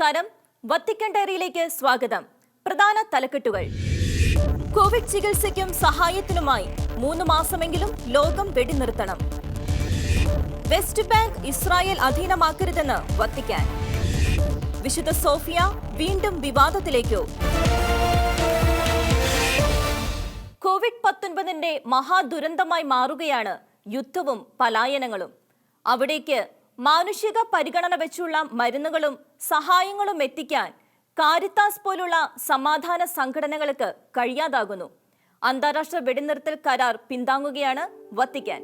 നമസ്കാരം. വത്തിക്കൻ ഡയറിയിലേക്ക് സ്വാഗതം. പ്രധാന തലക്കെട്ടുകൾ. കോവിഡ് ചികിത്സയ്ക്കും സഹായത്തിനുമായി മൂന്ന് മാസമെങ്കിലും ലോകം വെടിനിർത്തണം. വെസ്റ്റ് ബാങ്ക് ഇസ്രായേൽ അധീനമാക്കരുതെന്ന് വത്തിക്കാൻ. വിശുദ്ധ സോഫിയ വീണ്ടും വിവാദത്തിലേക്കോ. കോവിഡ് പത്തൊൻപതിന്റെ മഹാദുരന്തമായി മാറുകയാണ് യുദ്ധവും പലായനങ്ങളും. അവിടേക്ക് മാനുഷിക പരിഗണന വെച്ചുള്ള മരുന്നുകളും സഹായങ്ങളും എത്തിക്കാൻ കാരിത്താസ് പോലുള്ള സമാധാന സംഘടനകൾക്ക് കഴിയാതാകുന്നു. അന്താരാഷ്ട്ര വെടിനിർത്തൽ കരാർ പിന്താങ്ങുകയാണ് വത്തിക്കാൻ.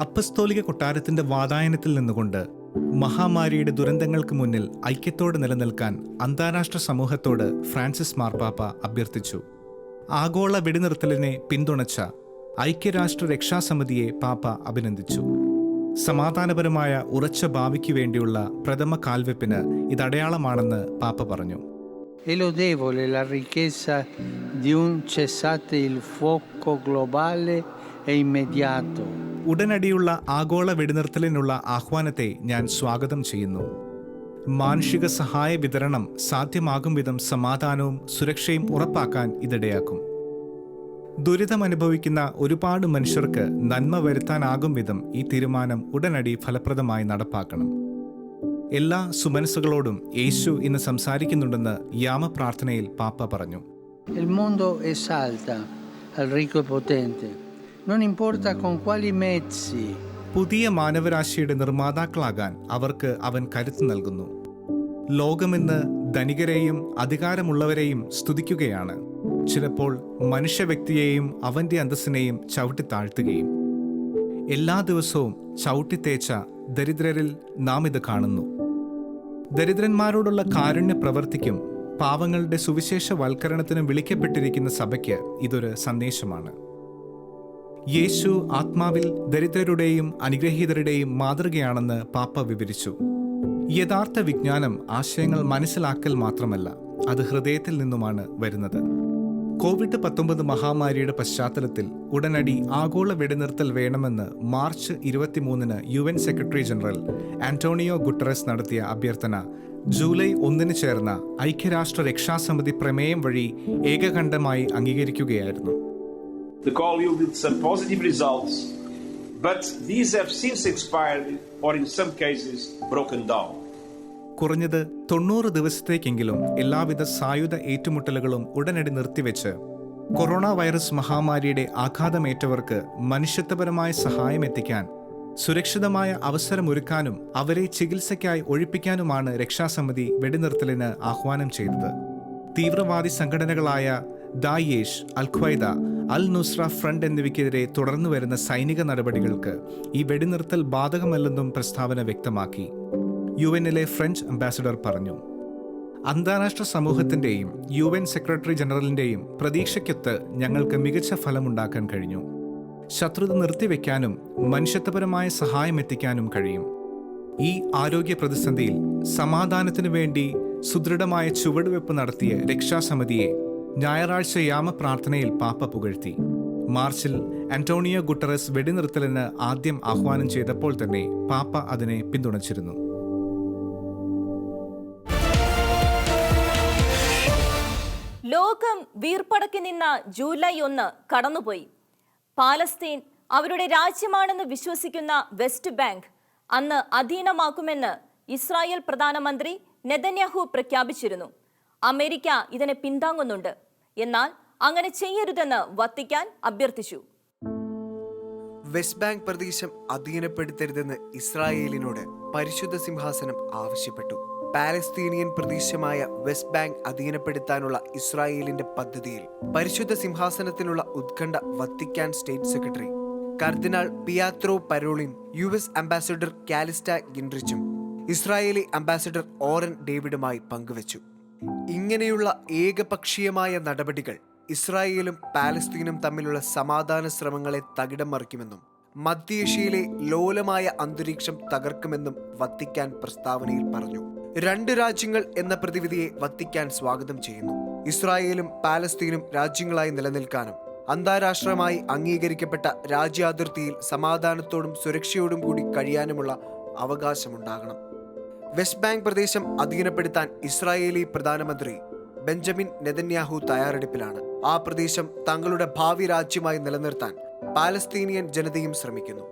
അപ്പസ്തോലിക കൊട്ടാരത്തിന്റെ വാതായനത്തിൽ നിന്നുകൊണ്ട് മഹാമാരിയുടെ ദുരന്തങ്ങൾക്ക് മുന്നിൽ ഐക്യത്തോടെ നിലനിൽക്കാൻ അന്താരാഷ്ട്ര സമൂഹത്തോട് ഫ്രാൻസിസ് മാർപ്പാപ്പ അഭ്യർത്ഥിച്ചു. ആഗോള വെടിനിർത്തലിനെ പിന്തുണച്ച ഐക്യരാഷ്ട്ര രക്ഷാസമിതിയെ പാപ്പ അഭിനന്ദിച്ചു. സമാധാനപരമായ ഉറച്ച ഭാവിക്ക് വേണ്ടിയുള്ള പ്രഥമ കാൽവെപ്പിന് ഇതടയാളമാണെന്ന് പാപ്പ പറഞ്ഞു. È lodevole la richiesta di un cessate il fuoco globale e immediato. ഉടനടിയുള്ള ആഗോള വെടിനിർത്തലിനുള്ള ആഹ്വാനത്തെ ഞാൻ സ്വാഗതം ചെയ്യുന്നു. മാനുഷിക സഹായ വിതരണം സാധ്യമാകും വിധം സമാധാനവും സുരക്ഷയും ഉറപ്പാക്കാൻ ഇതിടയാക്കും. ദുരിതമനുഭവിക്കുന്ന ഒരുപാട് മനുഷ്യർക്ക് നന്മ വരുത്താനാകും വിധം ഈ തീരുമാനം ഉടനടി ഫലപ്രദമായി നടപ്പാക്കണം. എല്ലാ സുമനസ്സുകളോടും യേശു ഇന്ന് സംസാരിക്കുന്നുണ്ടെന്ന് യാമപ്രാർത്ഥനയിൽ പാപ്പ പറഞ്ഞു. Il mondo esalta al ricco e potente, non importa con quali mezzi. പുതിയ മാനവരാശിയുടെ നിർമ്മാതാക്കളാകാൻ അവർക്ക് അവൻ കരുത്ത് നൽകുന്നു. ലോകമെന്ന് ധനികരെയും അധികാരമുള്ളവരെയും സ്തുതിക്കുകയാണ്. ചിലപ്പോൾ മനുഷ്യ വ്യക്തിയെയും അവന്റെ അന്തസ്സിനെയും ചവിട്ടി താഴ്ത്തുകയും എല്ലാ ദിവസവും ചവിട്ടിത്തേച്ച ദരിദ്രരിൽ നാം ഇത് കാണുന്നു. ദരിദ്രന്മാരോടുള്ള കാരുണ്യ പ്രവർത്തിക്കും പാവങ്ങളുടെ സുവിശേഷവൽക്കരണത്തിനും വിളിക്കപ്പെട്ടിരിക്കുന്ന സഭയ്ക്ക് ഇതൊരു സന്ദേശമാണ്. യേശു ആത്മാവിൽ ദരിദ്രരുടെയും അനുഗ്രഹീതരുടെയും മാതൃകയാണെന്ന് പാപ്പ വിവരിച്ചു. യഥാർത്ഥ വിജ്ഞാനം ആശയങ്ങൾ മനസ്സിലാക്കൽ മാത്രമല്ല അത് ഹൃദയത്തിൽ നിന്നുമാണ് വരുന്നത്. കോവിഡ് പത്തൊമ്പത് മഹാമാരിയുടെ പശ്ചാത്തലത്തിൽ ഉടനടി ആഗോള വെടിനിർത്തൽ വേണമെന്ന് മാർച്ച് ഇരുപത്തിമൂന്നിന് U N secretary general Antonio Guterres നടത്തിയ അഭ്യർത്ഥന ജൂലൈ ഒന്നിന് ചേർന്ന ഐക്യരാഷ്ട്ര രക്ഷാസമിതി പ്രമേയം വഴി ഏകകണ്ഠമായി അംഗീകരിക്കുകയായിരുന്നു The call some positive results, but these have since expired or, in some cases, broken down. കുറഞ്ഞത് തൊണ്ണൂറ് ദിവസത്തേക്കെങ്കിലും എല്ലാവിധ സായുധ ഏറ്റുമുട്ടലുകളും ഉടനടി നിർത്തിവെച്ച് കൊറോണ വൈറസ് മഹാമാരിയുടെ ആഘാതമേറ്റവർക്ക് മനുഷ്യത്വപരമായ സഹായം എത്തിക്കാൻ സുരക്ഷിതമായ അവസരമൊരുക്കാനും അവരെ ചികിത്സയ്ക്കായി ഒഴിപ്പിക്കാനുമാണ് രക്ഷാസമിതി വെടിനിർത്തലിന് ആഹ്വാനം ചെയ്തത്. തീവ്രവാദി സംഘടനകളായ Daesh al Qaeda al Nusra Front എന്നിവയ്ക്കെതിരെ തുടർന്നു വരുന്ന സൈനിക നടപടികൾക്ക് ഈ വെടിനിർത്തൽ ബാധകമല്ലെന്നും പ്രസ്താവന വ്യക്തമാക്കി. യു എന്നിലെ ഫ്രഞ്ച് അംബാസഡർ പറഞ്ഞു. അന്താരാഷ്ട്ര സമൂഹത്തിന്റെയും യു എൻ സെക്രട്ടറി ജനറലിന്റെയും പ്രതീക്ഷയ്ക്കൊത്ത് ഞങ്ങൾക്ക് മികച്ച ഫലമുണ്ടാക്കാൻ കഴിഞ്ഞു. ശത്രുത നിർത്തിവെക്കാനും മനുഷ്യത്വപരമായ സഹായം എത്തിക്കാനും കഴിയും. ഈ ആരോഗ്യ പ്രതിസന്ധിയിൽ സമാധാനത്തിനു വേണ്ടി സുദൃഢമായ ചുവടുവെപ്പ് നടത്തിയ രക്ഷാസമിതിയെ ഞായറാഴ്ച യാമപ്രാർത്ഥനയിൽ പാപ്പ പുകഴ്ത്തി. മാർച്ചിൽ അന്റോണിയോ ഗുട്ടറസ് വെടിനിർത്തലിന് ആദ്യം ആഹ്വാനം ചെയ്തപ്പോൾ തന്നെ പാപ്പ അതിനെ പിന്തുണച്ചിരുന്നു. ലോകം വീർപ്പടക്കി നിന്ന ജൂലൈ ഒന്ന് കടന്നുപോയി. പാലസ്തീൻ അവരുടെ രാജ്യമാണെന്ന് വിശ്വസിക്കുന്ന വെസ്റ്റ് ബാങ്ക് അന്ന് അധീനമാക്കുമെന്ന് ഇസ്രായേൽ പ്രധാനമന്ത്രി നെതന്യാഹു പ്രഖ്യാപിച്ചിരുന്നു. അമേരിക്ക ഇതിനെ പിന്താങ്ങുന്നുണ്ട്. എന്നാൽ അങ്ങനെ ചെയ്യരുതെന്ന് വത്തിക്കാൻ അഭ്യർത്ഥിച്ചു. വെസ്റ്റ് ബാങ്ക് പ്രദേശം അധീനപ്പെടുത്തരുതെന്ന് ഇസ്രായേലിനോട് പരിശുദ്ധ സിംഹാസനം ആവശ്യപ്പെട്ടു. പാലസ്തീനിയൻ പ്രദേശമായ വെസ്റ്റ് ബാങ്ക് അധീനപ്പെടുത്താനുള്ള ഇസ്രായേലിന്റെ പദ്ധതിയിൽ പരിശുദ്ധ സിംഹാസനത്തിനുള്ള ഉത്കണ്ഠ വത്തിക്കാൻ സ്റ്റേറ്റ് സെക്രട്ടറി. കർദിനാൾ Pietro Parolin U S ambassador Callista ഗിൻറിച്ചും Israeli ambassador Oren ഡേവിഡുമായി പങ്കുവച്ചു. ഇങ്ങനെയുള്ള ഏകപക്ഷീയമായ നടപടികൾ ഇസ്രായേലും പാലസ്തീനും തമ്മിലുള്ള സമാധാന ശ്രമങ്ങളെ തകിടം മറിക്കുമെന്നും മധ്യേഷ്യയിലെ ലോലമായ അന്തരീക്ഷം തകർക്കുമെന്നും വത്തിക്കാൻ പ്രസ്താവനയിൽ പറഞ്ഞു. രണ്ട് രാജ്യങ്ങൾ എന്ന പ്രതിവിധിയെ വത്തിക്കാൻ സ്വാഗതം ചെയ്യുന്നു. ഇസ്രായേലും പാലസ്തീനും രാജ്യങ്ങളായി നിലനിൽക്കാനും അന്താരാഷ്ട്രമായി അംഗീകരിക്കപ്പെട്ട രാജ്യാതിർത്തിയിൽ സമാധാനത്തോടും സുരക്ഷയോടും കൂടി കഴിയാനുമുള്ള അവകാശമുണ്ടാകണം. വെസ്റ്റ് ബാങ്ക് പ്രദേശം അധീനപ്പെടുത്താൻ ഇസ്രായേലി പ്രധാനമന്ത്രി ബെഞ്ചമിൻ നെതന്യാഹു തയ്യാറെടുപ്പിലാണ്. ആ പ്രദേശം തങ്ങളുടെ ഭാവി രാജ്യമായി നിലനിർത്താൻ പാലസ്തീനിയൻ ജനതയും ശ്രമിക്കുന്നു.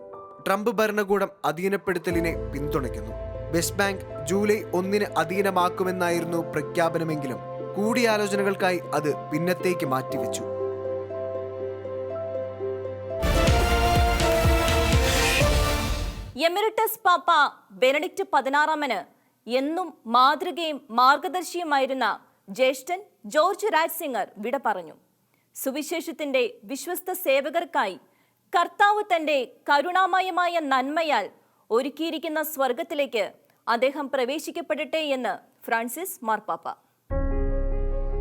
ട്രംപ് ഭരണകൂടം അധീനപ്പെടുത്തലിനെ പിന്തുണയ്ക്കുന്നു. വെസ്റ്റ് ബാങ്ക് ജൂലൈ ഒന്നിന് അധീനമാക്കുമെന്നായിരുന്നു പ്രഖ്യാപനമെങ്കിലും കൂടിയാലോചനകൾക്കായി അത് പിന്നത്തേക്ക് മാറ്റിവെച്ചു. എമിറിറ്റസ് പാപ്പ ബെനഡിക്റ്റ് പതിനാറാമന് എന്നും മാതൃകയും മാർഗദർശിയുമായിരുന്ന ജ്യേഷ്ഠൻ ജോർജ് രാജ് സിംഗർ വിട പറഞ്ഞു. സുവിശേഷത്തിന്റെ വിശ്വസ്ത സേവകർക്കായി കർത്താവ് തന്റെ കരുണാമയമായ നന്മയാൽ ഒരുക്കിയിരിക്കുന്ന സ്വർഗത്തിലേക്ക് അദ്ദേഹം പ്രവേശിക്കപ്പെടട്ടെ എന്ന് ഫ്രാൻസിസ് മാർപ്പാപ്പ.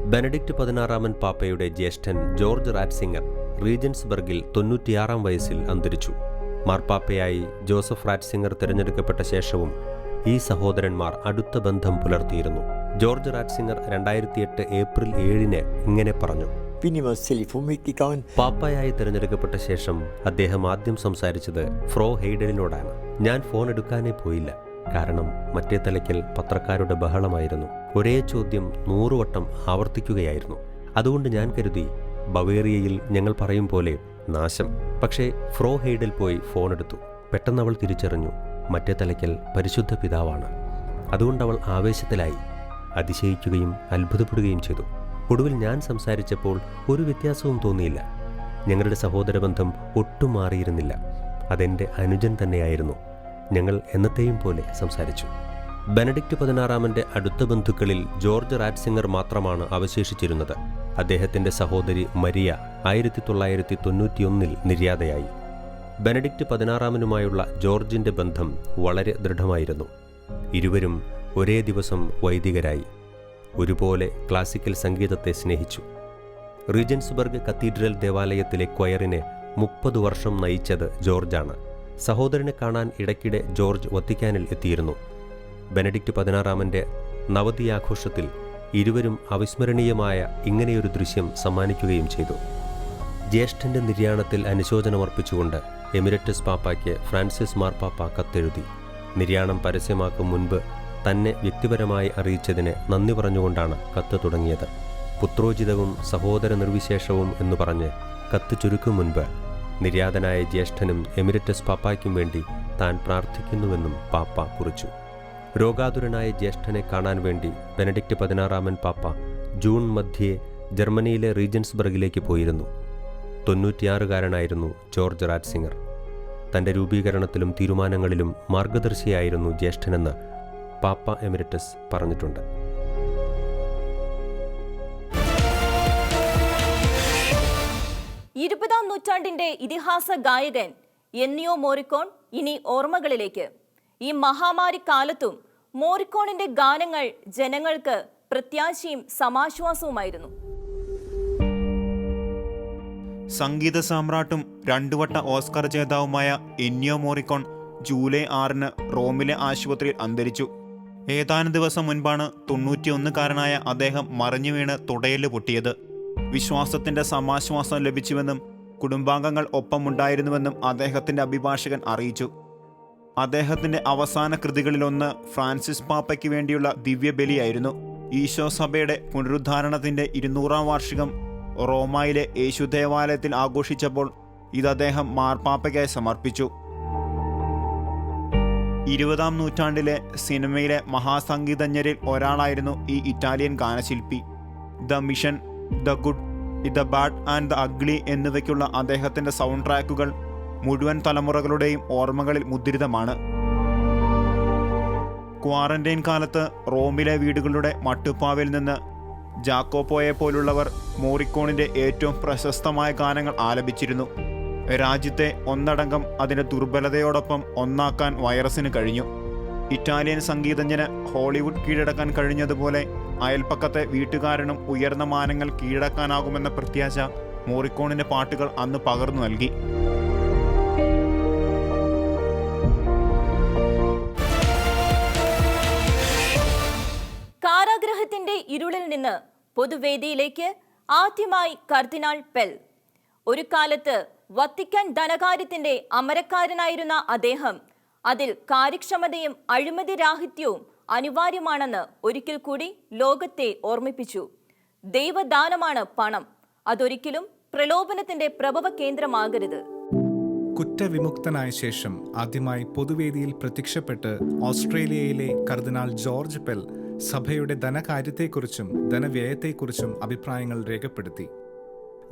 ബെനഡിക്ട് പതിനാറാമൻ പാപ്പയുടെ ജ്യേഷ്ഠൻ ജോർജ് റാറ്റ്സിംഗർ റീജൻസ്ബർഗിൽ തൊണ്ണൂറ്റിയാറാം വയസ്സിൽ അന്തരിച്ചു. മാർപ്പാപ്പയായി ജോസഫ് റാറ്റ്സിംഗർ തിരഞ്ഞെടുക്കപ്പെട്ട ശേഷവും ഈ സഹോദരന്മാർ അടുത്ത ബന്ധം പുലർത്തിയിരുന്നു. ജോർജ് റാറ്റ്സിംഗർ രണ്ടായിരത്തിയെട്ട് ഏപ്രിൽ ഏഴിന് ഇങ്ങനെ പറഞ്ഞു. പാപ്പയായി തിരഞ്ഞെടുക്കപ്പെട്ട ശേഷം അദ്ദേഹം ആദ്യം സംസാരിച്ചത് ഫ്രോ ഹെയ്ഡലിനോടാണ്. ഞാൻ ഫോൺ എടുക്കാനേ പോയില്ല. കാരണം മറ്റേ തലയ്ക്കൽ പത്രക്കാരുടെ ബഹളമായിരുന്നു. ഒരേ ചോദ്യം നൂറുവട്ടം ആവർത്തിക്കുകയായിരുന്നു. അതുകൊണ്ട് ഞാൻ കരുതി ബവേറിയയിൽ ഞങ്ങൾ പറയും പോലെ നാശം. പക്ഷേ ഫ്രോ ഹെയ്ഡിൽ പോയി ഫോൺ എടുത്തു. പെട്ടെന്ന് അവൾ തിരിച്ചറിഞ്ഞു മറ്റേ തലയ്ക്കൽ പരിശുദ്ധ പിതാവാണ്. അതുകൊണ്ട് അവൾ ആവേശത്തിലായി അതിശയിക്കുകയും അത്ഭുതപ്പെടുകയും ചെയ്തു. ഒടുവിൽ ഞാൻ സംസാരിച്ചപ്പോൾ ഒരു വ്യത്യാസവും തോന്നിയില്ല. ഞങ്ങളുടെ സഹോദരബന്ധം ഒട്ടും മാറിയിരുന്നില്ല. അതെന്റെ അനുജൻ തന്നെയായിരുന്നു. ഞങ്ങൾ എന്നത്തെയും പോലെ സംസാരിച്ചു. ബെനഡിക്റ്റ് പതിനാറാമന്റെ അടുത്ത ബന്ധുക്കളിൽ ജോർജ് റാറ്റ്സിംഗർ മാത്രമാണ് അവശേഷിച്ചിരുന്നത്. അദ്ദേഹത്തിന്റെ സഹോദരി മരിയ ആയിരത്തി തൊള്ളായിരത്തി തൊണ്ണൂറ്റിയൊന്നിൽ നിര്യാതയായി. ബെനഡിക്റ്റ് പതിനാറാമനുമായുള്ള ജോർജിന്റെ ബന്ധം വളരെ ദൃഢമായിരുന്നു. ഇരുവരും ഒരേ ദിവസം വൈദികരായി. ഒരുപോലെ ക്ലാസിക്കൽ സംഗീതത്തെ സ്നേഹിച്ചു. റീജൻസ്ബർഗ് കത്തീഡ്രൽ ദേവാലയത്തിലെ ക്വയറിനെ മുപ്പത് വർഷം നയിച്ചത് ജോർജാണ്. സഹോദരനെ കാണാൻ ഇടയ്ക്കിടെ ജോർജ് വത്തിക്കാനിൽ എത്തിയിരുന്നു. ബെനഡിക്റ്റ് പതിനാറാമന്റെ നവതിയാഘോഷത്തിൽ ഇരുവരും അവിസ്മരണീയമായ ഇങ്ങനെയൊരു ദൃശ്യം സമ്മാനിക്കുകയും ചെയ്തു. ജ്യേഷ്ഠന്റെ നിര്യാണത്തിൽ അനുശോചനമർപ്പിച്ചുകൊണ്ട് എമിരറ്റസ് പാപ്പായ്ക്ക് ഫ്രാൻസിസ് മാർപ്പാപ്പ കത്തെഴുതി. നിര്യാണം പരസ്യമാക്കും മുൻപ് തന്നെ വ്യക്തിപരമായി അറിയിച്ചതിന് നന്ദി പറഞ്ഞുകൊണ്ടാണ് കത്ത് തുടങ്ങിയത്. പുത്രോചിതവും സഹോദര നിർവിശേഷവും എന്ന് പറഞ്ഞ് കത്ത് ചുരുക്കും മുൻപ് നിര്യാതനായ ജ്യേഷ്ഠനും എമിരറ്റസ് പാപ്പായ്ക്കും വേണ്ടി താൻ പ്രാർത്ഥിക്കുന്നുവെന്നും പാപ്പ കുറിച്ചു. രോഗാതുരനായ ജ്യേഷ്ഠനെ കാണാൻ വേണ്ടി ബെനഡിക്റ്റ് പതിനാറാമൻ പാപ്പ ജൂൺ മധ്യേ ജർമ്മനിയിലെ റീജൻസ്ബർഗിലേക്ക് പോയിരുന്നു. തൊണ്ണൂറ്റിയാറുകാരനായിരുന്നു ജോർജ് റാറ്റ്സിംഗർ. തന്റെ രൂപീകരണത്തിലും തീരുമാനങ്ങളിലും മാർഗദർശിയായിരുന്നു ജ്യേഷ്ഠനെന്ന് പാപ്പ എമിരറ്റസ് പറഞ്ഞിട്ടുണ്ട്. ഇരുപതാം നൂറ്റാണ്ടിന്റെ ഇതിഹാസ ഗായകൻ എന്നിയോ മോറിക്കോൺ ഇനി ഓർമ്മകളിലേക്ക്. ഈ മഹാമാരി കാലത്തും മോറിക്കോണിന്റെ ഗാനങ്ങൾ ജനങ്ങൾക്ക് പ്രത്യാശയും സമാശ്വാസവുമായിരുന്നു. സംഗീത സാമ്രാട്ടും രണ്ടുവട്ട ഓസ്കർ ജേതാവുമായ എന്നിയോ മോറിക്കോൺ ജൂലൈ ആറിന് റോമിലെ ആശുപത്രിയിൽ അന്തരിച്ചു. ഏതാനും ദിവസം മുൻപാണ് തൊണ്ണൂറ്റിയൊന്നുകാരനായ അദ്ദേഹം മറിഞ്ഞു വീണ് തുടയൽ പൊട്ടിയത്. വിശ്വാസത്തിന്റെ സമാശ്വാസം ലഭിച്ചുവെന്നും കുടുംബാംഗങ്ങൾ ഒപ്പമുണ്ടായിരുന്നുവെന്നും അദ്ദേഹത്തിന്റെ അഭിഭാഷകൻ അറിയിച്ചു. അദ്ദേഹത്തിന്റെ അവസാന കൃതികളിലൊന്ന് ഫ്രാൻസിസ് പാപ്പയ്ക്ക് വേണ്ടിയുള്ള ദിവ്യബലിയായിരുന്നു. ഈശോ സഭയുടെ പുനരുദ്ധാരണത്തിന്റെ ഇരുന്നൂറാം വാർഷികം റോമായിലെ യേശു ദേവാലയത്തിൽ ആഘോഷിച്ചപ്പോൾ ഇത് അദ്ദേഹം മാർപ്പാപ്പയ്ക്കായി സമർപ്പിച്ചു. ഇരുപതാം നൂറ്റാണ്ടിലെ സിനിമയിലെ മഹാസംഗീതജ്ഞരിൽ ഒരാളായിരുന്നു ഈ Italian ഗാനശില്പി. The mission the good the bad and the ugly എന്നിവയ്ക്കുള്ള അദ്ദേഹത്തിന്റെ സൗണ്ട് ട്രാക്കുകൾ മുഴുവൻ തലമുറകളുടെയും ഓർമ്മകളിൽ മുദ്രിതമാണ്. ക്വാറന്റൈൻ കാലത്ത് റോമിലെ വീടുകളുടെ മട്ടുപ്പാവിൽ നിന്ന് ജാക്കോപ്പോയെ പോലുള്ളവർ മോറിക്കോണിന്റെ ഏറ്റവും പ്രശസ്തമായ ഗാനങ്ങൾ ആലപിച്ചിരുന്നു. രാജ്യത്തെ ഒന്നടങ്കം അതിന്റെ ദുർബലതയോടൊപ്പം ഒന്നാക്കാൻ വൈറസിന് കഴിഞ്ഞു. ഇറ്റാലിയൻ സംഗീതജ്ഞന് ഹോളിവുഡ് കീഴടക്കാൻ കഴിഞ്ഞതുപോലെ അയൽപ്പക്കത്തെ വീട്ടുകാരനും ഉയർന്ന മാനങ്ങൾ കീഴടക്കാനാകുമെന്ന പ്രത്യാശ മോറിക്കോണിന്റെ പാട്ടുകൾ അന്ന് പകർന്നു നൽകി. കാരാഗ്രഹത്തിന്റെ ഇരുളിൽ നിന്ന് പൊതുവേദിയിലേക്ക് ആദ്യമായി കർദിനാൾ പെൽ. ഒരു കാലത്ത് വത്തിക്കാൻ ധനകാര്യത്തിന്റെ അമരക്കാരനായിരുന്ന അദ്ദേഹം അതിൽ കാര്യക്ഷമതയും അഴിമതി രാഹിത്യവും അനിവാര്യമാണെന്ന് ഒരിക്കൽ കൂടി ലോകത്തെ ഓർമ്മിപ്പിച്ചു. ദൈവദാനമാണ് പണം. അതൊരിക്കലും പ്രലോഭനത്തിന്റെ പ്രഭവ കേന്ദ്രമാകരുത്. കുറ്റവിമുക്തനായ ശേഷം ആദ്യമായി പൊതുവേദിയിൽ പ്രത്യക്ഷപ്പെട്ട് ഓസ്ട്രേലിയയിലെ കർദിനാൾ ജോർജ് പെൽ സഭയുടെ ധനകാര്യത്തെക്കുറിച്ചും ധനവ്യയത്തെക്കുറിച്ചും അഭിപ്രായങ്ങൾ രേഖപ്പെടുത്തി.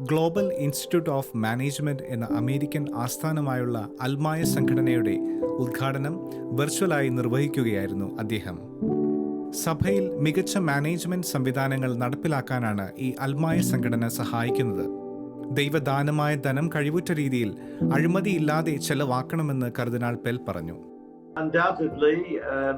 ഗ്ലോബൽ ഇൻസ്റ്റിറ്റ്യൂട്ട് ഓഫ് മാനേജ്മെന്റ് എന്ന അമേരിക്കൻ ആസ്ഥാനമായുള്ള അൽമായ സംഘടനയുടെ ഉദ്ഘാടനം വെർച്വലായി നിർവഹിക്കുകയായിരുന്നു അദ്ദേഹം. സഭയിൽ മികച്ച മാനേജ്മെന്റ് സംവിധാനങ്ങൾ നടപ്പിലാക്കാനാണ് ഈ അൽമായ സംഘടന സഹായിക്കുന്നത്. ദൈവദാനമായ ധനം കഴിവുറ്റ രീതിയിൽ അഴിമതിയില്ലാതെ ചെലവാക്കണമെന്ന് കർദിനാൾ പെൽ പറഞ്ഞു. Undoubtedly, um,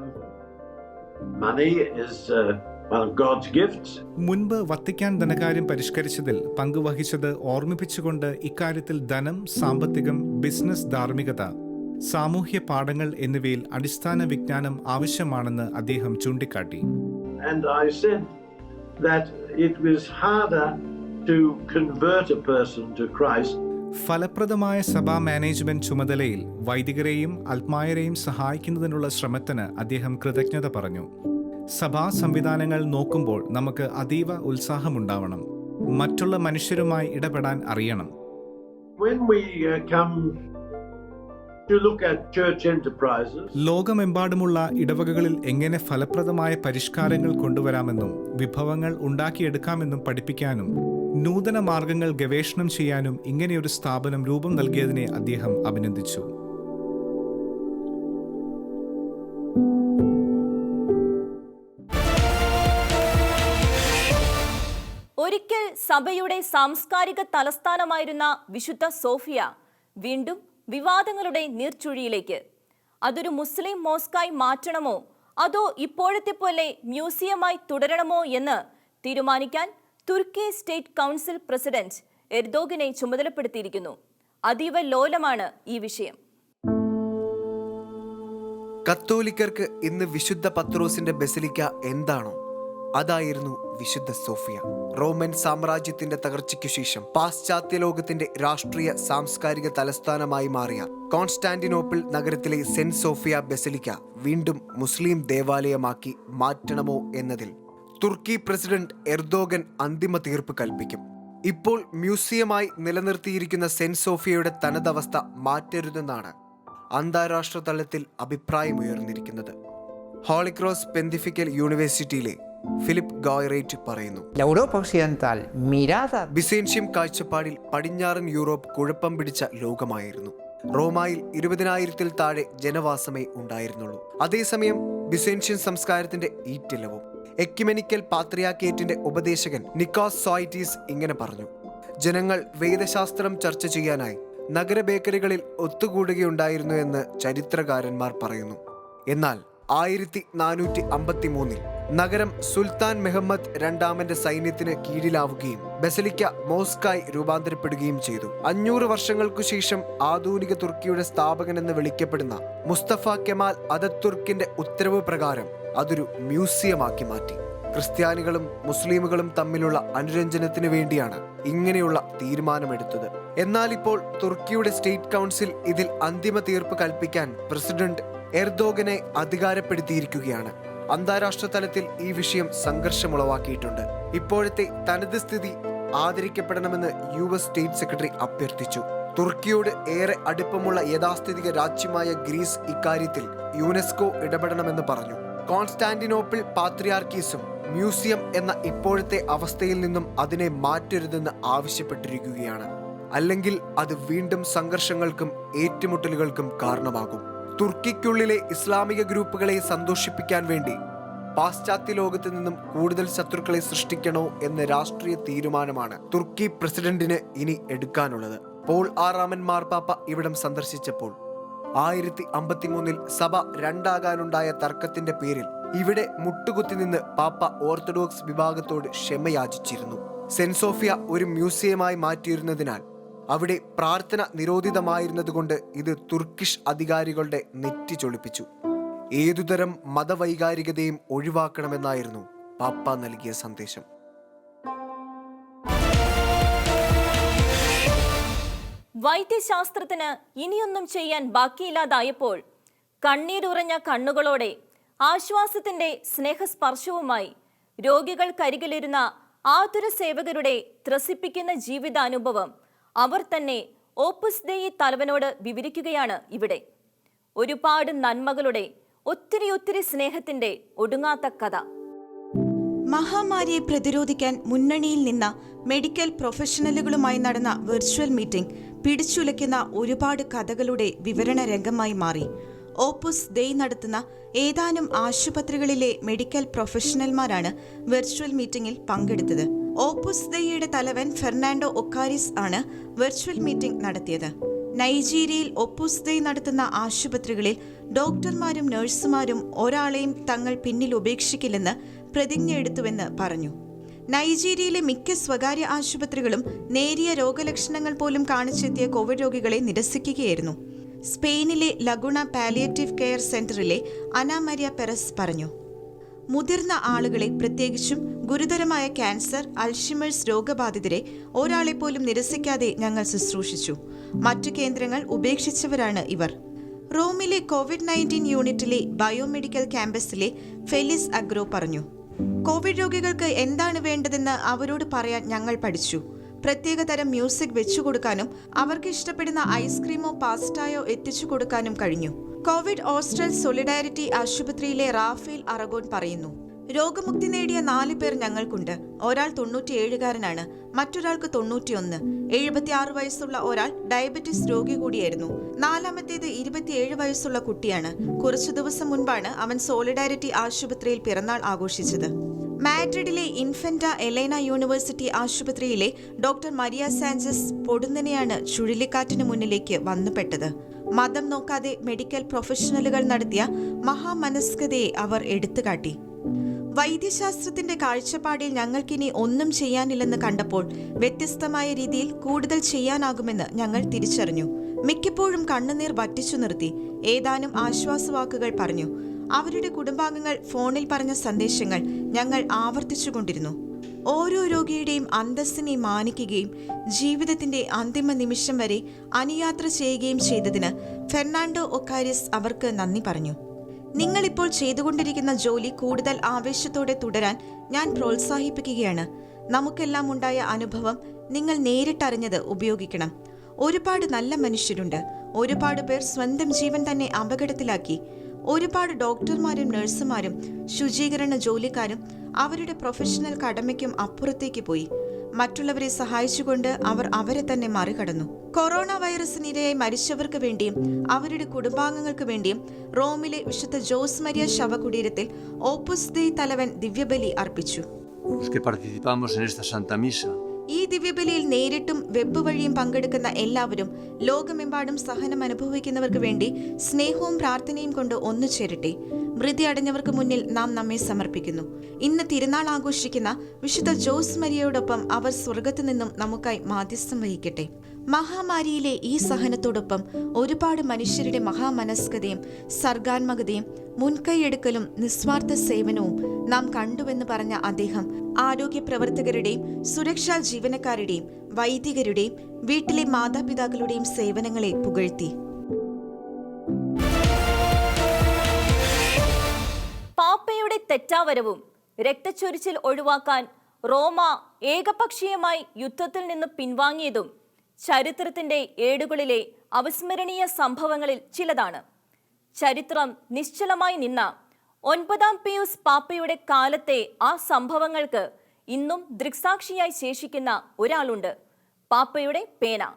money is uh, gifts. മുൻപ് വത്തിക്കാൻ ധനകാര്യം പരിഷ്കരിച്ചതിൽ പങ്കുവഹിച്ചത് ഓർമ്മിപ്പിച്ചുകൊണ്ട് ഇക്കാര്യത്തിൽ ധനം സാമ്പത്തികം ബിസിനസ് ധാർമ്മികത സാമൂഹ്യ പാഠങ്ങൾ എന്നിവയിൽ അടിസ്ഥാന വിജ്ഞാനം ആവശ്യമാണെന്ന് അദ്ദേഹം ചൂണ്ടിക്കാട്ടി. ഫലപ്രദമായ സഭാ മാനേജ്മെന്റ് ചുമതലയിൽ വൈദികരെയും ആത്മായരെയും സഹായിക്കുന്നതിനുള്ള ശ്രമത്തിന് അദ്ദേഹം കൃതജ്ഞത പറഞ്ഞു. സഭാ സംവിധാനങ്ങൾ നോക്കുമ്പോൾ നമുക്ക് അതീവ ഉത്സാഹമുണ്ടാവണം മറ്റുള്ള മനുഷ്യരുമായി ഇടപെടാൻ അറിയണം uh. ലോകമെമ്പാടുമുള്ള ഇടവകകളിൽ എങ്ങനെ ഫലപ്രദമായ പരിഷ്കാരങ്ങൾ കൊണ്ടുവരാമെന്നും വിഭവങ്ങൾ ഉണ്ടാക്കിയെടുക്കാമെന്നും പഠിപ്പിക്കാനും നൂതന മാർഗങ്ങൾ ഗവേഷണം ചെയ്യാനും ഇങ്ങനെയൊരു സ്ഥാപനം രൂപം നൽകിയതിനെ അദ്ദേഹം അഭിനന്ദിച്ചു സഭയുടെ സാംസ്കാരിക തലസ്ഥാനമായിരുന്ന വിശുദ്ധ സോഫിയ വീണ്ടും വിവാദങ്ങളുടെ നീർച്ചുഴിയിലേക്ക്. അതൊരു മുസ്ലിം മോസ്കായി മാറ്റണമോ? അതോ ഇപ്പോഴത്തെ പോലെ മ്യൂസിയമായി തുടരണമോ എന്ന് തീരുമാനിക്കാൻ തുർക്കി സ്റ്റേറ്റ് കൗൺസിൽ പ്രസിഡന്റ് എർദോഗിനെ ചുമതലപ്പെടുത്തിയിരിക്കുന്നു. അതീവ ലോലമാണ് ഈ വിഷയം. കത്തോലിക്കർക്ക് ഇന്ന് വിശുദ്ധ പത്രോസിന്റെ ബസിലിക്ക എന്താണോ? അതായിരുന്നു വിശുദ്ധ സോഫിയ. റോമൻ സാമ്രാജ്യത്തിന്റെ തകർച്ചയ്ക്കു ശേഷം പാശ്ചാത്യ ലോകത്തിന്റെ രാഷ്ട്രീയ സാംസ്കാരിക തലസ്ഥാനമായി മാറിയ കോൺസ്റ്റാന്റിനോപ്പിൾ നഗരത്തിലെ സെന്റ് സോഫിയ ബെസലിക്ക വീണ്ടും മുസ്ലിം ദേവാലയമാക്കി മാറ്റണമോ എന്നതിൽ തുർക്കി പ്രസിഡന്റ് എർദോഗൻ അന്തിമ തീർപ്പ് കൽപ്പിക്കും. ഇപ്പോൾ മ്യൂസിയമായി നിലനിർത്തിയിരിക്കുന്ന സെന്റ് സോഫിയയുടെ തനതവസ്ഥ മാറ്റരുതെന്നാണ് അന്താരാഷ്ട്ര തലത്തിൽ അഭിപ്രായമുയർന്നിരിക്കുന്നത്. ഹോളിക്രോസ് പെന്തിഫിക്കൽ യൂണിവേഴ്സിറ്റിയിലെ ഫിലിപ്പ് ഗോയറേറ്റ് പറയുന്നു. ബിസേൻഷ്യം കാഴ്ചപ്പാടിൽ പടിഞ്ഞാറൻ യൂറോപ്പ് കുഴപ്പം പിടിച്ച ലോകമായിരുന്നു. റോമായിൽ ഇരുപതിനായിരത്തിൽ താഴെ ജനവാസമേ ഉണ്ടായിരുന്നുള്ളൂ. അതേസമയം ബിസേൻഷ്യൻ സംസ്കാരത്തിന്റെ ഈറ്റിലവും. എക്യുമെനിക്കൽ പാത്രിയാക്കേറ്റിന്റെ ഉപദേശകൻ നിക്കോസ് സോയിറ്റീസ് ഇങ്ങനെ പറഞ്ഞു. ജനങ്ങൾ വേദശാസ്ത്രം ചർച്ച ചെയ്യാനായി നഗര ബേക്കറികളിൽ ഒത്തുകൂടുകയുണ്ടായിരുന്നു എന്ന് ചരിത്രകാരന്മാർ പറയുന്നു. എന്നാൽ ആയിരത്തി നാനൂറ്റി അമ്പത്തി മൂന്നിൽ നഗരം സുൽത്താൻ മെഹമ്മദ് രണ്ടാമന്റെ സൈന്യത്തിന് കീഴിലാവുകയും ബസലിക്ക മോസ്കായി രൂപാന്തരപ്പെടുകയും ചെയ്തു. അഞ്ഞൂറ് വർഷങ്ങൾക്കു ശേഷം ആധുനിക തുർക്കിയുടെ സ്ഥാപകൻ എന്ന് വിളിക്കപ്പെടുന്ന മുസ്തഫ കെമാൽ അതത്തുർക്കിന്റെ ഉത്തരവ് പ്രകാരം അതൊരു മ്യൂസിയമാക്കി മാറ്റി. ക്രിസ്ത്യാനികളും മുസ്ലിമുകളും തമ്മിലുള്ള അനുരഞ്ജനത്തിന് വേണ്ടിയാണ് ഇങ്ങനെയുള്ള തീരുമാനമെടുത്തത്. എന്നാൽ ഇപ്പോൾ തുർക്കിയുടെ സ്റ്റേറ്റ് കൗൺസിൽ ഇതിൽ അന്തിമ തീർപ്പ് കൽപ്പിക്കാൻ പ്രസിഡന്റ് എർദോഗനെ അധികാരപ്പെടുത്തിയിരിക്കുകയാണ്. അന്താരാഷ്ട്ര തലത്തിൽ ഈ വിഷയം സംഘർഷമുളവാക്കിയിട്ടുണ്ട്. ഇപ്പോഴത്തെ തനത് സ്ഥിതി ആദരിക്കപ്പെടണമെന്ന് യു എസ് സ്റ്റേറ്റ് സെക്രട്ടറി അഭ്യർത്ഥിച്ചു. തുർക്കിയോട് ഏറെ അടുപ്പമുള്ള യഥാസ്ഥിതിക രാജ്യമായ ഗ്രീസ് ഇക്കാര്യത്തിൽ യുനെസ്കോ ഇടപെടണമെന്ന് പറഞ്ഞു. കോൺസ്റ്റാന്റിനോപ്പിൾ പാത്രിയാർക്കീസും മ്യൂസിയം എന്ന ഇപ്പോഴത്തെ അവസ്ഥയിൽ നിന്നും അതിനെ മാറ്റരുതെന്ന് ആവശ്യപ്പെട്ടിരിക്കുകയാണ്. അല്ലെങ്കിൽ അത് വീണ്ടും സംഘർഷങ്ങൾക്കും ഏറ്റുമുട്ടലുകൾക്കും കാരണമാകും. തുർക്കിക്കുള്ളിലെ ഇസ്ലാമിക ഗ്രൂപ്പുകളെ സന്തോഷിപ്പിക്കാൻ വേണ്ടി പാശ്ചാത്യ ലോകത്ത് നിന്നും കൂടുതൽ ശത്രുക്കളെ സൃഷ്ടിക്കണോ എന്ന രാഷ്ട്രീയ തീരുമാനമാണ് തുർക്കി പ്രസിഡന്റിന് ഇനി എടുക്കാനുള്ളത്. പോൾ ആറാമൻ മാർപ്പാപ്പ ഇവിടം സന്ദർശിച്ചപ്പോൾ ആയിരത്തി അമ്പത്തിമൂന്നിൽ സഭ രണ്ടാകാനുണ്ടായ തർക്കത്തിന്റെ പേരിൽ ഇവിടെ മുട്ടുകുത്തി നിന്ന് പാപ്പ ഓർത്തഡോക്സ് വിഭാഗത്തോട് ക്ഷമയാചിച്ചിരുന്നു. സെൻസോഫിയ ഒരു മ്യൂസിയമായി മാറ്റിയിരുന്നതിനാൽ അവിടെ പ്രാർത്ഥന നിരോധിതമായിരുന്നതുകൊണ്ട് ഇത് തുർക്കിഷ് അധികാരികളുടെ നെറ്റി ചൊളിപ്പിച്ചു. ഏതുതരം മതവൈകാരികതയും ഒഴിവാക്കണമെന്നായിരുന്നു പാപ്പ നൽകിയ സന്ദേശം. വൈദ്യശാസ്ത്രത്തിന് ഇനിയൊന്നും ചെയ്യാൻ ബാക്കിയില്ലാതായപ്പോൾ കണ്ണീരുറഞ്ഞ കണ്ണുകളോടെ ആശ്വാസത്തിന്റെ സ്നേഹസ്പർശവുമായി രോഗികൾ രോഗികൾക്കരികിലിരുന്ന ആതുര സേവകരുടെ ത്രസിപ്പിക്കുന്ന ജീവിതാനുഭവം അവർ തന്നെ ഓപ്പസ് ദേയി തലവനോട് വിവരിക്കുകയാണ് ഇവിടെ. ഒരുപാട് നന്മകളുടെ ഒത്തിരി ഒത്തിരി സ്നേഹത്തിന്റെ ഒടുങ്ങാത്ത കഥ. മഹാമാരിയെ പ്രതിരോധിക്കാൻ മുന്നണിയിൽ നിന്ന മെഡിക്കൽ പ്രൊഫഷണലുകളുമായി നടന്ന വെർച്വൽ മീറ്റിംഗ് പിടിച്ചുലയ്ക്കുന്ന ഒരുപാട് കഥകളുടെ വിവരണ രംഗമായി മാറി. ഓപ്പസ് ദേ നടത്തുന്ന ഏതാനും ആശുപത്രികളിലെ മെഡിക്കൽ പ്രൊഫഷണൽമാരാണ് വെർച്വൽ മീറ്റിംഗിൽ പങ്കെടുത്തത്. ഓപ്പുസ് ദയുടെ തലവൻ ഫെർണാണ്ടോ ഒക്കാരിസ് ആണ് വെർച്വൽ മീറ്റിംഗ് നടത്തിയത്. നൈജീരിയയിൽ ഒപ്പുസ് ദൈ നടത്തുന്ന ആശുപത്രികളിൽ ഡോക്ടർമാരും നഴ്സുമാരും ഒരാളെയും തങ്ങൾ പിന്നിൽ ഉപേക്ഷിക്കില്ലെന്ന് പ്രതിജ്ഞയെടുത്തുവെന്ന് പറഞ്ഞു. നൈജീരിയയിലെ മിക്ക സ്വകാര്യ ആശുപത്രികളും നേരിയ രോഗലക്ഷണങ്ങൾ പോലും കാണിച്ചെത്തിയ കോവിഡ് രോഗികളെ നിരസിക്കുകയായിരുന്നു. സ്പെയിനിലെ ലഗുണ പാലിയേറ്റീവ് കെയർ സെന്ററിലെ അനാമരിയ പെറസ് പറഞ്ഞു. മുതിർന്ന ആളുകളെ പ്രത്യേകിച്ചും ഗുരുതരമായ ക്യാൻസർ അൽഷിമേഴ്സ് രോഗബാധിതരെ ഒരാളെ പോലും നിരസിക്കാതെ ഞങ്ങൾ ശുശ്രൂഷിച്ചു. മറ്റു കേന്ദ്രങ്ങൾ ഉപേക്ഷിച്ചവരാണ് ഇവർ. റോമിലെ കോവിഡ് നയന്റീൻ യൂണിറ്റിലെ ബയോമെഡിക്കൽ ക്യാമ്പസിലെ ഫെലിസ് അഗ്രോ പറഞ്ഞു കോവിഡ് രോഗികൾക്ക് എന്താണ് വേണ്ടതെന്ന് അവരോട് പറയാൻ ഞങ്ങൾ പഠിച്ചു. പ്രത്യേക തരം മ്യൂസിക് വെച്ചു കൊടുക്കാനും അവർക്ക് ഇഷ്ടപ്പെടുന്ന ഐസ്ക്രീമോ പാസ്റ്റായോ എത്തിച്ചു കൊടുക്കാനും കഴിഞ്ഞു. കോവിഡ് ഹോസ്റ്റൽ സൊളിഡാരിറ്റി ആശുപത്രിയിലെ റാഫേൽ അറഗോൺ പറയുന്നു രോഗമുക്തി നേടിയ നാല് പേർ ഞങ്ങൾക്കുണ്ട്. ഒരാൾ തൊണ്ണൂറ്റിയേഴുകാരനാണ്. മറ്റൊരാൾക്ക് തൊണ്ണൂറ്റിയൊന്ന്. എഴുപത്തിയാറ് വയസ്സുള്ള ഒരാൾ ഡയബറ്റിസ് രോഗി കൂടിയായിരുന്നു. നാലാമത്തേത് ഇരുപത്തിയേഴ് വയസ്സുള്ള കുട്ടിയാണ്. കുറച്ചു ദിവസം മുൻപാണ് അവൻ സോളിഡാരിറ്റി ആശുപത്രിയിൽ പിറന്നാൾ ആഘോഷിച്ചത്. മാഡ്രിഡിലെ ഇൻഫന്റ എലേന യൂണിവേഴ്സിറ്റി ആശുപത്രിയിലെ ഡോക്ടർ മരിയ സാഞ്ചസ് പൊടുന്നനെയാണ് ചുഴലിക്കാറ്റിന് മുന്നിലേക്ക് വന്നുപെട്ടത്. മതം നോക്കാതെ മെഡിക്കൽ പ്രൊഫഷണലുകൾ നടത്തിയ മഹാമനസ്കതയെ അവർ എടുത്തുകാട്ടി. വൈദ്യശാസ്ത്രത്തിന്റെ കാഴ്ചപ്പാടിൽ ഞങ്ങൾക്കിനി ഒന്നും ചെയ്യാനില്ലെന്ന് കണ്ടപ്പോൾ വ്യത്യസ്തമായ രീതിയിൽ കൂടുതൽ ചെയ്യാനാകുമെന്ന് ഞങ്ങൾ തിരിച്ചറിഞ്ഞു. മിക്കപ്പോഴും കണ്ണുനീർ വറ്റിച്ചു നിർത്തി ഏതാനും ആശ്വാസവാക്കുകൾ പറഞ്ഞു. അവരുടെ കുടുംബാംഗങ്ങൾ ഫോണിൽ പറഞ്ഞ സന്ദേശങ്ങൾ ഞങ്ങൾ ആവർത്തിച്ചുകൊണ്ടിരുന്നു. ഓരോ രോഗിയുടെയും അന്തസ്സിനെ മാനിക്കുകയും ജീവിതത്തിന്റെ അന്തിമ നിമിഷം വരെ അനുയാത്ര ചെയ്യുകയും ചെയ്തതിന് ഫെർണാണ്ടോ ഒക്കാരിസ് അവർക്ക് നന്ദി പറഞ്ഞു. നിങ്ങളിപ്പോൾ ചെയ്തുകൊണ്ടിരിക്കുന്ന ജോലി കൂടുതൽ ആവേശത്തോടെ തുടരാൻ ഞാൻ പ്രോത്സാഹിപ്പിക്കുകയാണ്. നമുക്കെല്ലാം ഉണ്ടായ അനുഭവം നിങ്ങൾ നേരിട്ടറിഞ്ഞത് ഉപയോഗിക്കണം. ഒരുപാട് നല്ല മനുഷ്യരുണ്ട്. ഒരുപാട് പേർ സ്വന്തം ജീവൻ തന്നെ അപകടത്തിലാക്കി. ഒരുപാട് ഡോക്ടർമാരും നഴ്സുമാരും ശുചീകരണ ജോലിക്കാരും അവരുടെ പ്രൊഫഷണൽ കടമയ്ക്കും അപ്പുറത്തേക്ക് പോയി. മറ്റുള്ളവരെ സഹായിച്ചുകൊണ്ട് അവർ അവരെ തന്നെ മറികടന്നു. കൊറോണ വൈറസിനിരയായി മരിച്ചവർക്ക് വേണ്ടിയും അവരുടെ കുടുംബാംഗങ്ങൾക്ക് വേണ്ടിയും റോമിലെ വിശുദ്ധ ജോസ് മരിയ ശവകുടീരത്തിൽ ഓപ്പുസ് ദേ തലവൻ ദിവ്യബലി അർപ്പിച്ചു. ഈ ദിവ്യബലിയിൽ നേരിട്ടും വെബ് വഴിയും പങ്കെടുക്കുന്ന എല്ലാവരും ലോകമെമ്പാടും സഹനം അനുഭവിക്കുന്നവർക്ക് വേണ്ടി സ്നേഹവും പ്രാർത്ഥനയും കൊണ്ട് ഒന്നു ചേരട്ടെ. മൃതി അടഞ്ഞവർക്ക് മുന്നിൽ നാം നമ്മെ സമർപ്പിക്കുന്നു. ഇന്ന് തിരുനാൾ ആഘോഷിക്കുന്ന വിശുദ്ധ ജോസ് മരിയയോടൊപ്പം അവർ സ്വർഗത്തു നിന്നും നമുക്കായി മാധ്യസ്ഥം വഹിക്കട്ടെ. മഹാമാരിയിലെ ഈ സഹനത്തോടൊപ്പം ഒരുപാട് മനുഷ്യരുടെ മഹാമനസ്കതയും സർഗാത്മകതയും മുൻകൈയെടുക്കലും നിസ്വാർത്ഥ സേവനവും നാം കണ്ടുവെന്ന് പറഞ്ഞ അദ്ദേഹം ആരോഗ്യ പ്രവർത്തകരുടെയും സുരക്ഷാ ജീവനക്കാരുടെയും വൈദികരുടെയും വീട്ടിലെ മാതാപിതാക്കളുടെയും സേവനങ്ങളെ പുകഴ്ത്തി. പാപ്പയുടെ തെറ്റാവരവും രക്തച്ചൊരിച്ചിൽ ഒഴിവാക്കാൻ റോമ ഏകപക്ഷീയമായി യുദ്ധത്തിൽ നിന്ന് പിൻവാങ്ങിയതും ചരിത്രത്തിന്റെ ഏടുകളിലെ അവിസ്മരണീയ സംഭവങ്ങളിൽ ചിലതാണ്. ചരിത്രം നിശ്ചലമായി നിന്ന ഒൻപതാം പിയൂസ് പാപ്പയുടെ കാലത്തെ ആ സംഭവങ്ങൾക്ക് ഇന്നും ദൃക്സാക്ഷിയായി ശേഷിക്കുന്ന ഒരാളുണ്ട്. പാപ്പയുടെ പേന.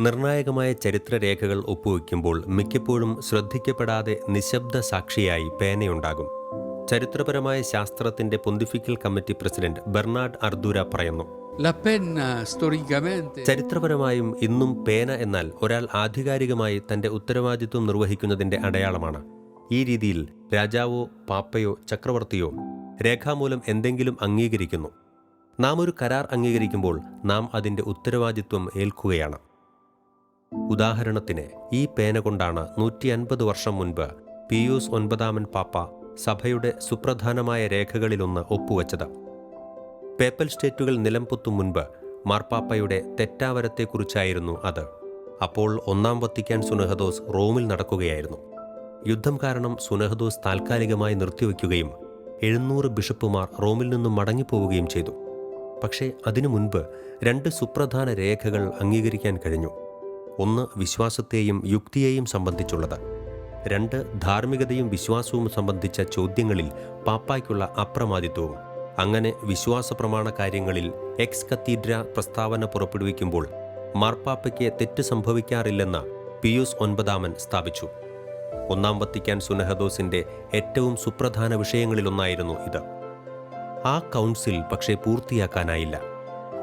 നിർണായകമായ ചരിത്രരേഖകൾ ഒപ്പുവെക്കുമ്പോൾ മിക്കപ്പോഴും ശ്രദ്ധിക്കപ്പെടാതെ നിശബ്ദ സാക്ഷിയായി പേനയുണ്ടാകും. ചരിത്രപരമായ ശാസ്ത്രത്തിന്റെ pontifical committee president Bernard Ardura പറയുന്നു. ചരിത്രപരമായും ഇന്നും പേന എന്നാൽ ഒരാൾ ആധികാരികമായി തന്റെ ഉത്തരവാദിത്വം നിർവഹിക്കുന്നതിന്റെ അടയാളമാണ്. ഈ രീതിയിൽ രാജാവോ പാപ്പയോ ചക്രവർത്തിയോ രേഖാമൂലം എന്തെങ്കിലും അംഗീകരിക്കുന്നു. നാം ഒരു കരാർ അംഗീകരിക്കുമ്പോൾ നാം അതിന്റെ ഉത്തരവാദിത്വം ഏൽക്കുകയാണ്. ഉദാഹരണത്തിന് ഈ പേന കൊണ്ടാണ് നൂറ്റി അൻപത് വർഷം മുൻപ് പിയൂസ് ഒൻപതാമൻ പാപ്പ സഭയുടെ സുപ്രധാനമായ രേഖകളിലൊന്ന് ഒപ്പുവച്ചത്. പേപ്പൽ സ്റ്റേറ്റുകൾ നിലംപൊത്തും മുൻപ് മാർപ്പാപ്പയുടെ തെറ്റാവരത്തെക്കുറിച്ചായിരുന്നു അത്. അപ്പോൾ ഒന്നാം വത്തിക്കാൻ സുനഹദോസ് റോമിൽ നടക്കുകയായിരുന്നു. യുദ്ധം കാരണം സുനഹദോസ് താൽക്കാലികമായി നിർത്തിവെക്കുകയും എഴുന്നൂറ് ബിഷപ്പുമാർ റോമിൽ നിന്നും മടങ്ങിപ്പോവുകയും ചെയ്തു. പക്ഷേ അതിനു മുൻപ് രണ്ട് സുപ്രധാന രേഖകൾ അംഗീകരിക്കാൻ കഴിഞ്ഞു. ഒന്ന് വിശ്വാസത്തെയും യുക്തിയെയും സംബന്ധിച്ചുള്ളത്. രണ്ട് ധാർമ്മികതയും വിശ്വാസവും സംബന്ധിച്ച ചോദ്യങ്ങളിൽ പാപ്പായ്ക്കുള്ള അപ്രമാദിത്വവും. അങ്ങനെ വിശ്വാസ പ്രമാണ കാര്യങ്ങളിൽ എക്സ് കത്തീഡ്ര പ്രസ്താവന പുറപ്പെടുവിക്കുമ്പോൾ മാർപ്പാപ്പയ്ക്ക് തെറ്റ് സംഭവിക്കാറില്ലെന്ന് പിയൂസ് ഒൻപതാമൻ സ്ഥാപിച്ചു. ഒന്നാം വത്തിക്കാൻ സുനഹദോസിന്റെ ഏറ്റവും സുപ്രധാന വിഷയങ്ങളിലൊന്നായിരുന്നു ഇത്. ആ കൗൺസിൽ പക്ഷേ പൂർത്തിയാക്കാനായില്ല.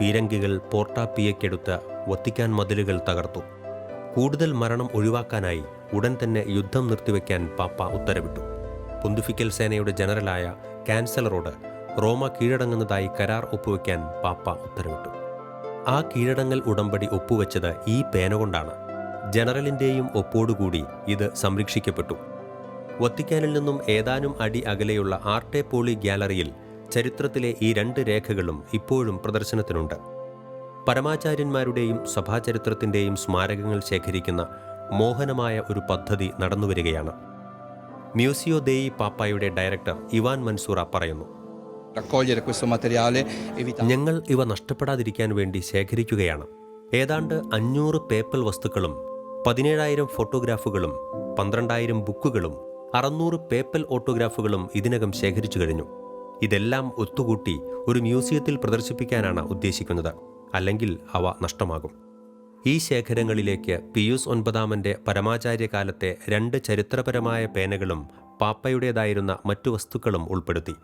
പീരങ്കികൾ പോർട്ടാപ്പിയക്കെടുത്ത് വത്തിക്കാൻ മതിലുകൾ തകർത്തു. കൂടുതൽ മരണം ഒഴിവാക്കാനായി ഉടൻ തന്നെ യുദ്ധം നിർത്തിവെക്കാൻ പാപ്പ ഉത്തരവിട്ടു. പൊന്തുഫിക്കൽ സേനയുടെ ജനറലായ കാൻസലറോട് റോമ കീഴടങ്ങുന്നതായി കരാർ ഒപ്പുവെക്കാൻ പാപ്പ ഉത്തരവിട്ടു. ആ കീഴടങ്ങൽ ഉടമ്പടി ഒപ്പുവെച്ചത് ഈ പേന കൊണ്ടാണ്. ജനറലിന്റെയും ഒപ്പോടുകൂടി ഇത് സംരക്ഷിക്കപ്പെട്ടു. വത്തിക്കാനിൽ നിന്നും ഏതാനും അടി അകലെയുള്ള ആർട്ടെ പോളി ഗ്യാലറിയിൽ ചരിത്രത്തിലെ ഈ രണ്ട് രേഖകളും ഇപ്പോഴും പ്രദർശനത്തിനുണ്ട്. പരമാചാര്യന്മാരുടെയും സഭാചരിത്രത്തിന്റെയും സ്മാരകങ്ങൾ ശേഖരിക്കുന്ന മോഹനമായ ഒരു പദ്ധതി നടന്നുവരികയാണ്. മ്യൂസിയോ ദേയി പാപ്പായുടെ ഡയറക്ടർ ഇവാൻ മൻസൂറ പറയുന്നു. ഞങ്ങൾ ഇവ നഷ്ടപ്പെടാതിരിക്കാൻ വേണ്ടി ശേഖരിക്കുകയാണ്. ഏതാണ്ട് അഞ്ഞൂറ് പേപ്പൽ വസ്തുക്കളും പതിനേഴായിരം ഫോട്ടോഗ്രാഫുകളും പന്ത്രണ്ടായിരം ബുക്കുകളും അറുന്നൂറ് പേപ്പൽ ഓട്ടോഗ്രാഫുകളും ഇതിനകം ശേഖരിച്ചു കഴിഞ്ഞു. ഇതെല്ലാം ഒത്തുകൂട്ടി ഒരു മ്യൂസിയത്തിൽ പ്രദർശിപ്പിക്കാനാണ് ഉദ്ദേശിക്കുന്നത്. അല്ലെങ്കിൽ അവ നഷ്ടമാകും. ഈ ശേഖരങ്ങളിലേക്ക് പിയൂസ് ഒൻപതാമന്റെ പരമാചാര്യകാലത്തെ രണ്ട് ചരിത്രപരമായ പേനകളും പാപ്പയുടേതായിരുന്ന മറ്റു വസ്തുക്കളും ഉൾപ്പെടുത്തി.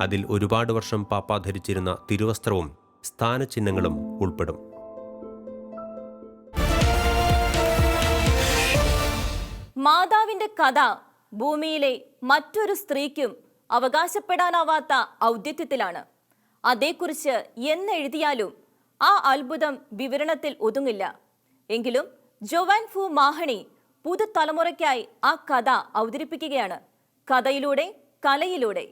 അതിൽ ഒരുപാട് വർഷം പാപ്പ ധരിച്ചിരുന്ന തിരുവസ്ത്രവും സ്ഥാനചിഹ്നങ്ങളും ഉൾപ്പെടും. മാതാവിന്റെ കഥ ഭൂമിയിലെ മറ്റൊരു സ്ത്രീക്കും അവകാശപ്പെടാനാവാത്ത ഔദ്യത്യത്തിലാണ്. അതേക്കുറിച്ച് എന്നെഴുതിയാലും ആ അത്ഭുതം വിവരണത്തിൽ ഒതുങ്ങില്ല. എങ്കിലും ജോവാൻ ഫു മാഹണി പുതുതലമുറയ്ക്കായി ആ കഥ അവതരിപ്പിക്കുകയാണ്. കഥയിലൂടെ കലയിലൂടെ.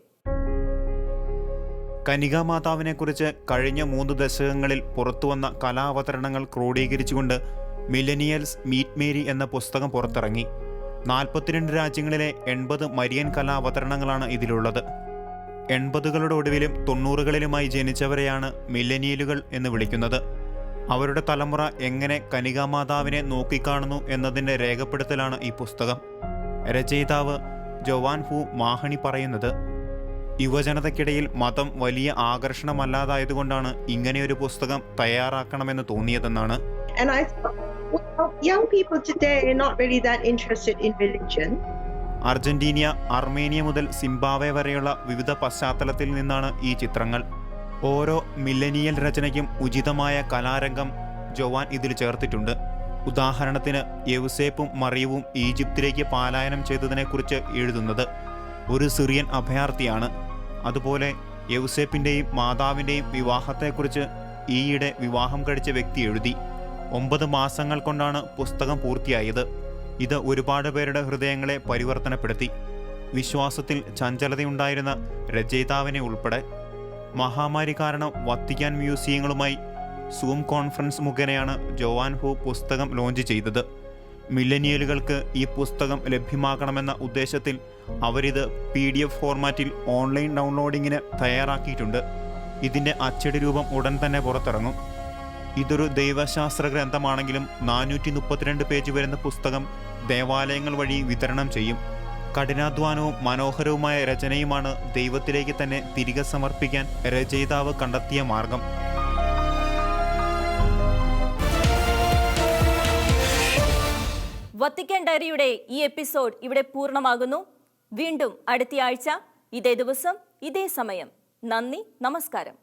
കനികാമാതാവിനെക്കുറിച്ച് കഴിഞ്ഞ മൂന്ന് ദശകങ്ങളിൽ പുറത്തുവന്ന കലാവതരണങ്ങൾ ക്രോഡീകരിച്ചുകൊണ്ട് മില്ലനിയൽസ് മീറ്റ് മേരി എന്ന പുസ്തകം പുറത്തിറങ്ങി. നാൽപ്പത്തിരണ്ട് രാജ്യങ്ങളിലെ എൺപത് മരിയൻ കലാവതരണങ്ങളാണ് ഇതിലുള്ളത്. എൺപതുകളുടെ ഒടുവിലും തൊണ്ണൂറുകളിലുമായി ജനിച്ചവരെയാണ് മില്ലനിയലുകൾ എന്ന് വിളിക്കുന്നത്. അവരുടെ തലമുറ എങ്ങനെ കനികാമാതാവിനെ നോക്കിക്കാണുന്നു എന്നതിന്റെ രേഖപ്പെടുത്തലാണ് ഈ പുസ്തകം. രചയിതാവ് ജോവാൻ ഫു മാഹണി പറയുന്നത് യുവജനതയ്ക്കിടയിൽ മതം വലിയ ആകർഷണമല്ലാതായതുകൊണ്ടാണ് ഒരു പുസ്തകം തയ്യാറാക്കണമെന്ന് തോന്നിയതെന്നാണ്. And I thought, well, young people today are not really that interested in religion. Argentina Armenia മുതൽ സിംബാവെ വരെയുള്ള വിവിധ പശ്ചാത്തലത്തിൽ നിന്നാണ് ഈ ചിത്രങ്ങൾ. ഓരോ മില്ലനിയൽ രചനയ്ക്കും ഉചിതമായ കലാരംഗം ജോവാൻ ഇതിൽ ചേർത്തിട്ടുണ്ട്. ഉദാഹരണത്തിന് യൗസേപ്പും മറിയവും ഈജിപ്തിലേക്ക് പാലായനം ചെയ്തതിനെക്കുറിച്ച് എഴുതുന്നത്. ഒരു സിറിയൻ അഭയാർത്ഥിയാണ്. അതുപോലെ യൗസേപ്പിന്റെയും മാതാവിന്റെയും വിവാഹത്തെക്കുറിച്ച് ഈയിടെ വിവാഹം കഴിച്ച വ്യക്തി എഴുതി. ഒമ്പത് മാസങ്ങൾ കൊണ്ടാണ് പുസ്തകം പൂർത്തിയായത്. ഇത് ഒരുപാട് പേരുടെ ഹൃദയങ്ങളെ പരിവർത്തനപ്പെടുത്തി. വിശ്വാസത്തിൽ ചഞ്ചലതയുണ്ടായിരുന്ന രചയിതാവിനെ ഉൾപ്പെടെ. മഹാമാരി കാരണം വത്തിക്കാൻ മ്യൂസിയങ്ങളുമായി സൂം കോൺഫറൻസ് മുഖേനയാണ് ജോവാൻ ഹു പുസ്തകം ലോഞ്ച് ചെയ്തത്. മില്ലനിയലുകൾക്ക് ഈ പുസ്തകം ലഭ്യമാക്കണമെന്ന ഉദ്ദേശത്തിൽ അവരിത് പി ഡി എഫ് ഫോർമാറ്റിൽ ഓൺലൈൻ ഡൗൺലോഡിങ്ങിന് തയ്യാറാക്കിയിട്ടുണ്ട്. ഇതിന്റെ അച്ചടി രൂപം ഉടൻ തന്നെ പുറത്തിറങ്ങും. ഇതൊരു ദൈവശാസ്ത്ര ഗ്രന്ഥമാണെങ്കിലും നാനൂറ്റി മുപ്പത്തിരണ്ട് പേജ് വരുന്ന പുസ്തകം ദേവാലയങ്ങൾ വഴി വിതരണം ചെയ്യും. കഠിനാധ്വാനവും മനോഹരവുമായ രചനയുമാണ് ദൈവത്തിലേക്ക് തന്നെ തിരികെ സമർപ്പിക്കാൻ രചയിതാവ് കണ്ടെത്തിയ മാർഗം. വത്തിക്കാൻ ഡയറിയുടെ ഈ എപ്പിസോഡ് ഇവിടെ പൂർണമാകുന്നു. വീണ്ടും അടുത്തയാഴ്ച ഇതേ ദിവസം ഇതേ സമയം. നന്ദി നമസ്കാരം.